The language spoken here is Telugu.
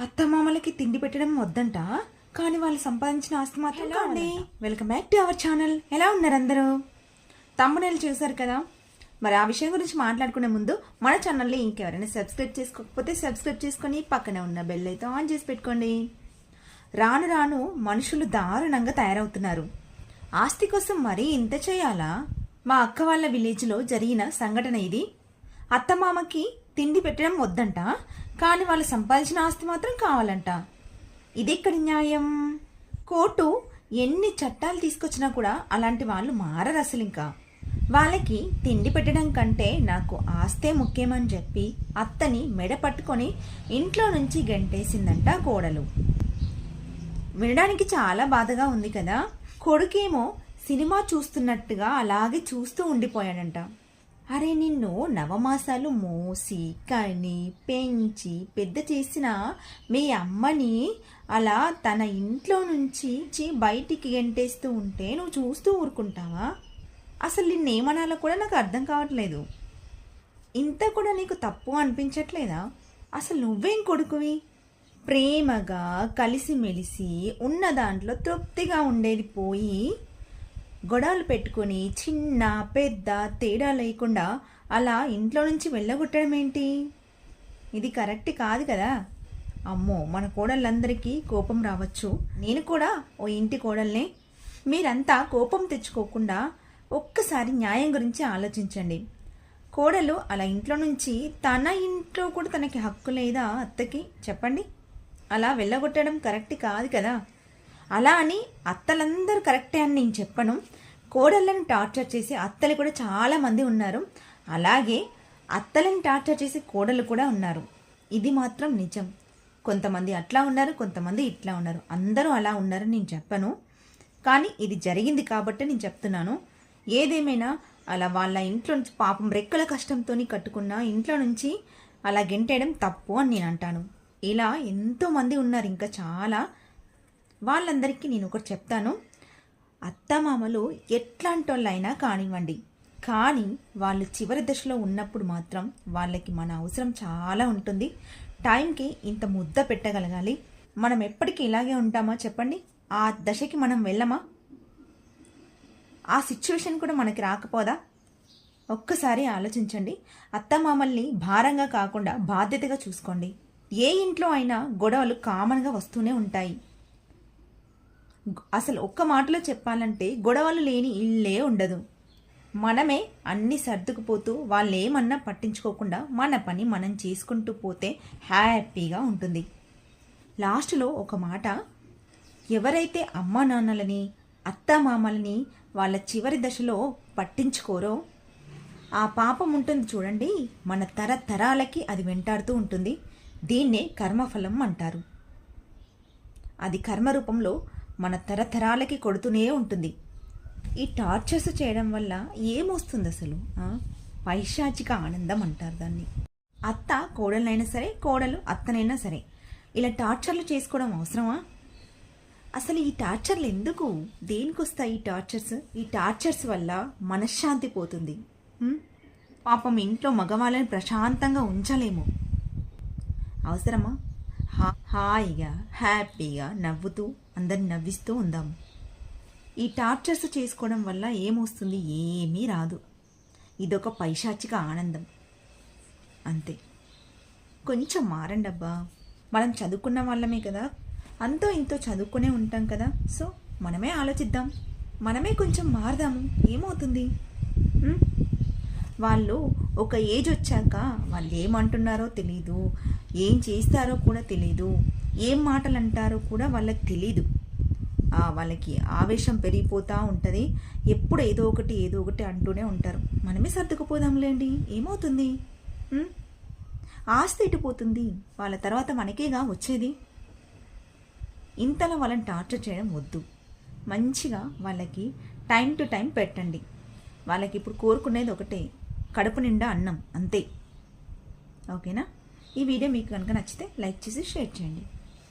అత్తమామలకి తిండి పెట్టడం వద్దంట. కానీ వాళ్ళు సంపాదించిన ఆస్తి మాత్రం welcome back to our channel ఎలా ఉన్నారు అందరూ? తమ్మునేలు చూసారు కదా? మరి ఆ విషయం గురించి మాట్లాడుకునే ముందు మన ఛానల్ని ఇంకెవరైనా సబ్స్క్రైబ్ చేసుకోకపోతే సబ్స్క్రైబ్ చేసుకొని పక్కనే ఉన్న బెల్ అయితే ఆన్ చేసి పెట్టుకోండి. రాను రాను మనుషులు దారుణంగా తయారవుతున్నారు. ఆస్తి కోసం మరీ ఇంత చేయాలా? మా అక్క వాళ్ళ విలేజ్లో జరిగిన సంఘటన ఇది. అత్తమామకి తిండి పెట్టడం వద్దంట. కానీ వాళ్ళు సంపాదించిన ఆస్తి మాత్రం కావాలంట. ఇదెక్కడి న్యాయం? కోర్టు ఎన్ని చట్టాలు తీసుకొచ్చినా కూడా అలాంటి వాళ్ళు మారరు అసలు ఇంకా వాళ్ళకి తిండి పెట్టడం కంటే నాకు ఆస్తే ముఖ్యమని చెప్పి అత్తని మెడ పట్టుకొని ఇంట్లో నుంచి గంటేసిందంట కోడలు. వినడానికి చాలా బాధగా ఉంది కదా? కొడుకేమో సినిమా చూస్తున్నట్టుగా అలాగే చూస్తూ ఉండిపోయాడంట. అరే నిన్ను నవమాసాలు మోసి కని పెంచి పెద్ద చేసిన మీ అమ్మని అలా తన ఇంట్లో నుంచి బయటికి గెంటేస్తూ ఉంటే నువ్వు చూస్తూ ఊరుకుంటావా? అసలు నిన్నేమనాలో కూడా నాకు అర్థం కావట్లేదు. ఇంత కూడా నీకు తప్పు అనిపించట్లేదా? అసలు నువ్వేం కొడుకువి? ప్రేమగా కలిసిమెలిసి ఉన్న దాంట్లో తృప్తిగా ఉండేది పోయి గొడవలు పెట్టుకొని చిన్న పెద్ద తేడా లేకుండా అలా ఇంట్లో నుంచి వెళ్ళగొట్టడం ఏంటి? ఇది కరెక్ట్ కాదు కదా? అమ్మో మన కోడళ్ళందరికీ కోపం రావచ్చు. నేను కూడా ఓ ఇంటి కోడల్నే. మీరంతా కోపం తెచ్చుకోకుండా ఒక్కసారి న్యాయం గురించి ఆలోచించండి. కోడలు అలా ఇంట్లో నుంచి తన ఇంట్లో కూడా తనకి హక్కు లేదా అత్తకి చెప్పండి. అలా వెళ్ళగొట్టడం కరెక్ట్ కాదు కదా? అలా అని అత్తలందరూ కరెక్టే అని నేను చెప్పను. కోడళ్ళని టార్చర్ చేసి అత్తలు కూడా చాలామంది ఉన్నారు. అలాగే అత్తలను టార్చర్ చేసే కోడలు కూడా ఉన్నారు. ఇది మాత్రం నిజం. కొంతమంది అట్లా ఉన్నారు కొంతమంది ఇట్లా ఉన్నారు. అందరూ అలా ఉన్నారని నేను చెప్పను. కానీ ఇది జరిగింది కాబట్టి నేను చెప్తున్నాను. ఏదేమైనా అలా వాళ్ళ ఇంట్లో నుంచి పాపం రెక్కల కష్టంతో కట్టుకున్న ఇంట్లో నుంచి అలా గెంటేయడం తప్పు అని నేను అంటాను. ఇలా ఎంతోమంది ఉన్నారు ఇంకా చాలా. వాళ్ళందరికీ నేను ఒకటి చెప్తాను. అత్తమామలు ఎట్లాంటి వాళ్ళైనా కానివ్వండి. కానీ వాళ్ళు చివరి దశలో ఉన్నప్పుడు మాత్రం వాళ్ళకి మన అవసరం చాలా ఉంటుంది. టైంకి ఇంత ముద్ద పెట్టగలగాలి. మనం ఎప్పటికీ ఇలాగే ఉంటామా చెప్పండి? ఆ దశకి మనం వెళ్ళమా? ఆ సిచ్యువేషన్ కూడా మనకి రాకపోదా? ఒక్కసారి ఆలోచించండి. అత్తమామల్ని భారంగా కాకుండా బాధ్యతగా చూసుకోండి. ఏ ఇంట్లో అయినా గొడవలు కామన్గా వస్తూనే ఉంటాయి. అసలు ఒక్క మాటలో చెప్పాలంటే గొడవలు లేని ఇల్లే ఉండదు. మనమే అన్ని సర్దుకుపోతూ వాళ్ళు ఏమన్నా పట్టించుకోకుండా మన పని మనం చేసుకుంటూ పోతే హ్యాపీగా ఉంటుంది. లాస్ట్లో ఒక మాట ఎవరైతే అమ్మా నాన్నలని అత్తమామలని వాళ్ళ చివరి దశలో పట్టించుకోరో ఆ పాపం ఉంటుంది చూడండి మన తరతరాలకి అది వెంటాడుతూ ఉంటుంది. దీన్నే కర్మఫలం అంటారు. అది కర్మ రూపంలో మన తరతరాలకి కొడుతూనే ఉంటుంది. ఈ టార్చర్స్ చేయడం వల్ల ఏమొస్తుంది అసలు? పైశాచిక ఆనందం అంటారు దాన్ని. అత్త కోడలనైనా సరే కోడలు అత్తనైనా సరే ఇలా టార్చర్లు చేసుకోవడం అవసరమా? అసలు ఈ టార్చర్లు ఎందుకు? దేనికి వస్తాయి ఈ టార్చర్స్? ఈ టార్చర్స్ వల్ల మనశ్శాంతి పోతుంది. పాపం ఇంట్లో మగవాళ్ళని ప్రశాంతంగా ఉంచలేము. అవసరమా? హాయిగా హ్యాపీగా నవ్వుతూ అందరిని నవ్విస్తూ ఉందాం. ఈ టార్చర్స్ చేసుకోవడం వల్ల ఏమొస్తుంది ఏమీ రాదు. ఇదొక పైశాచిక ఆనందం. అంతే. కొంచెం మారండి అబ్బా మనం చదువుకున్న వాళ్ళమే కదా. అంతో ఇంతో చదువుకునే ఉంటాం కదా. సో మనమే ఆలోచిద్దాం. మనమే కొంచెం మారదాము. ఏమవుతుంది? వాళ్ళు ఒక ఏజ్ వచ్చాక వాళ్ళు ఏమంటున్నారో తెలీదు ఏం చేస్తారో కూడా తెలీదు ఏం మాటలు అంటారో కూడా వాళ్ళకి తెలీదు. వాళ్ళకి ఆవేశం పెరిగిపోతూ ఉంటుంది. ఎప్పుడు ఏదో ఒకటి ఏదో ఒకటి అంటూనే ఉంటారు. మనమే సర్దుకుపోదాంలేండి ఏమవుతుంది? ఆస్తి ఇటుపోతుంది వాళ్ళ తర్వాత మనకేగా వచ్చేది? ఇంతలో వాళ్ళని టార్చర్ చేయడం వద్దు. మంచిగా వాళ్ళకి టైం టు టైం పెట్టండి. వాళ్ళకి ఇప్పుడు కోరుకునేది ఒకటే. కడుపు నిండా అన్నం అంతే. ఓకేనా? ఈ వీడియో మీకు కనుక నచ్చితే లైక్ చేసి షేర్ చేయండి.